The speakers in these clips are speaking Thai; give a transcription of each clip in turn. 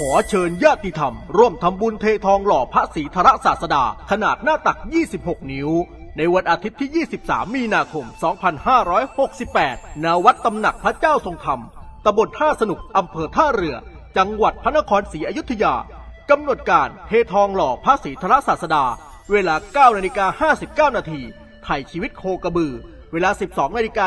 ขอเชิญญาติธรรม ร่วมทำบุญเททองหล่อพระศรีธรศาสดา ขนาดหน้าตัก 26 นิ้ว ในวันอาทิตย์ที่ 23 มีนาคม 2568 ณ วัดตำหนักพระเจ้าทรงธรรม ตำบลท่าสนุก อำเภอท่าเรือ จังหวัดพระนครศรีอยุธยากำหนดการเททองหล่อพระศรีธรศาสดา เวลา 9 นาฬิกา 59 นาทีไถ่ชีวิตโคกระบือ เวลา 12 นาฬิก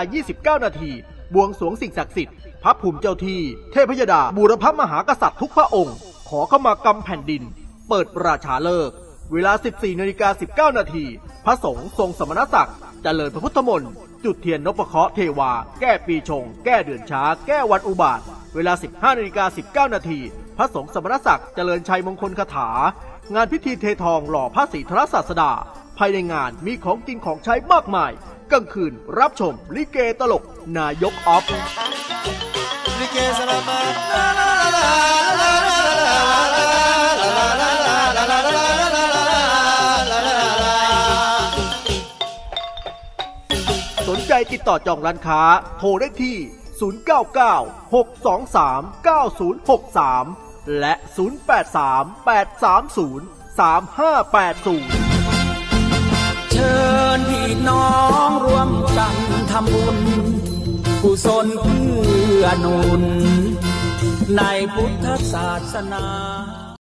า 29 นาทีบวงสรวงสิ่งศักดิ์สิทธิ์ พระภูมิเจ้าที่ เทพยดาบูรพมหากษัตริย์ทุกพระองค์ ขอเข้ามากรรมแผ่นดิน เปิดราชาเลิกเวลา 14นาฬิกา19นาทีพระสงฆ์ทรงสมณศักดิ์เจริญพระพุทธมนต์จุดเทียนนพเคราะห์เทวา แก้ปีชง แก้เดือนช้า แก้วันอุบาท เวลา 15นาฬิกา19นาทีพระสงฆ์สมณศักดิ์เจริญชัยมงคลคาถา งานพิธีเททองหล่อพระศรีธรศาสดา ภายในงานมีของกินของใช้มากมายกลางคืนรับชมลิเกตลก นายกออฟ ลิเกสลามาสนใจติดต่อจองร้านค้า โทรได้ที่ 099-623-9063 และ 083-830-3580 เชิญพี่น้องร่วมกันทำบุญ ศลเพื่อนุนในพุทธศาสนา